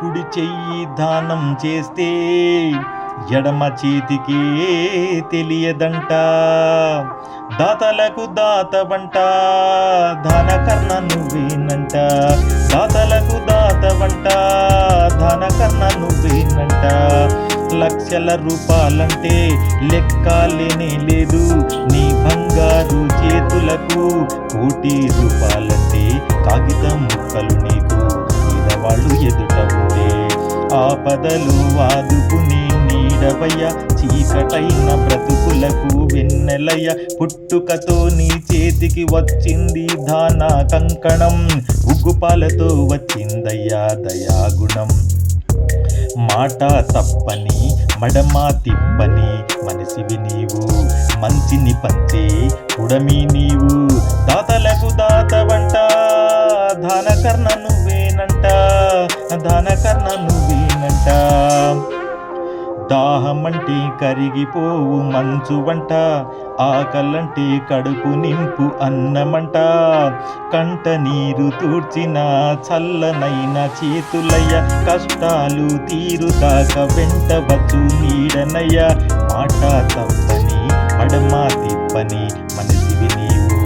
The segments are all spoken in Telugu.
కుడి చెయ్యి దానం చేస్తే ఎడమ చేతికే తెలియదంట. దాతలకు దాతవంట ధనకర్ణ నువ్వేనంట. దాతలకు దాతవంట ధనకర్ణ నువ్వేనంట. లక్షల రూపాలంటే లెక్క లేనే లేదు. నీ బంగారు చేతులకు కోటి రూపాలంటే ఆపదలు వాదుకుని నీడవయ్య. చీకటైన బ్రతుకులకు వెన్నెలయ్య. పుట్టుకతో నీ చేతికి వచ్చింది దాన కంకణం. ఉగ్గుపాలతో వచ్చిందయ్యా దయాగుణం. మాట తప్పని మడమ తిప్పని మనిషివి నీవు. మంచిని పంచే కుడమి నీవు. ధనకర్ణ నువ్వేనంట ధనకర్ణ నువ్వేనంట. దాహమంటే కరిగిపోవు మంచు వంట ఆకలంటే కడుపు నింపు అన్నమంట. కంట నీరు తూర్చిన చల్లనైన చేతులయ్య కష్టాలు తీరుదాక వెంట వచ్చు నీడనయ్య. మాట తప్పని మడమ తిప్పని మనిషివి నీవు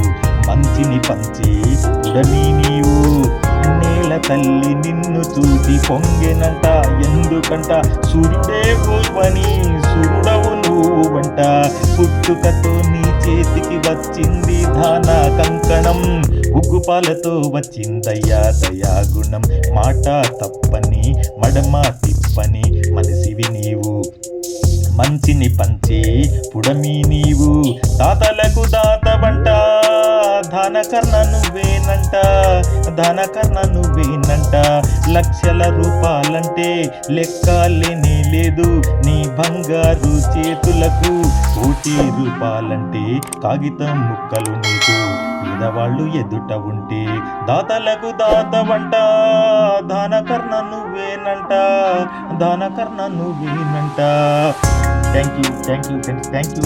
మంచిని పంచి ఉడమి నీవు. నేల తల్లి నిన్ను చూసి పొంగెనంట. ఎందుకంట? సూర్యుడే పూర్వని సూర్యుడవు నువ్వంట. పుట్టుకతో నీ చేతికి వచ్చింది ధాన కంకణం. ఉగ్గుపాలతో వచ్చిందయ్యా దయాగుణం మాట తప్పని మడమ తిప్పని మనిషివి నీవు. మంచిని పంచి పుడమి నీవు. తాతలకు దాతవంట. ధనకర్ణ నువ్వేనంట. ధనకర్ణ నువ్వేనంట లక్షల రూపాలంటే లెక్కలేనే లేదు. నీ బంగారు చేతులకు కోటి రూపాలంటే కాగితం ముక్కలు నీకు. పేదవాళ్ళు ఎదుట ఉంటే దాతలకు దాతవంట. దానకర్ణ నువ్వేనంట దానకర్ణ నువ్వేనంట thank you thank you friends thank you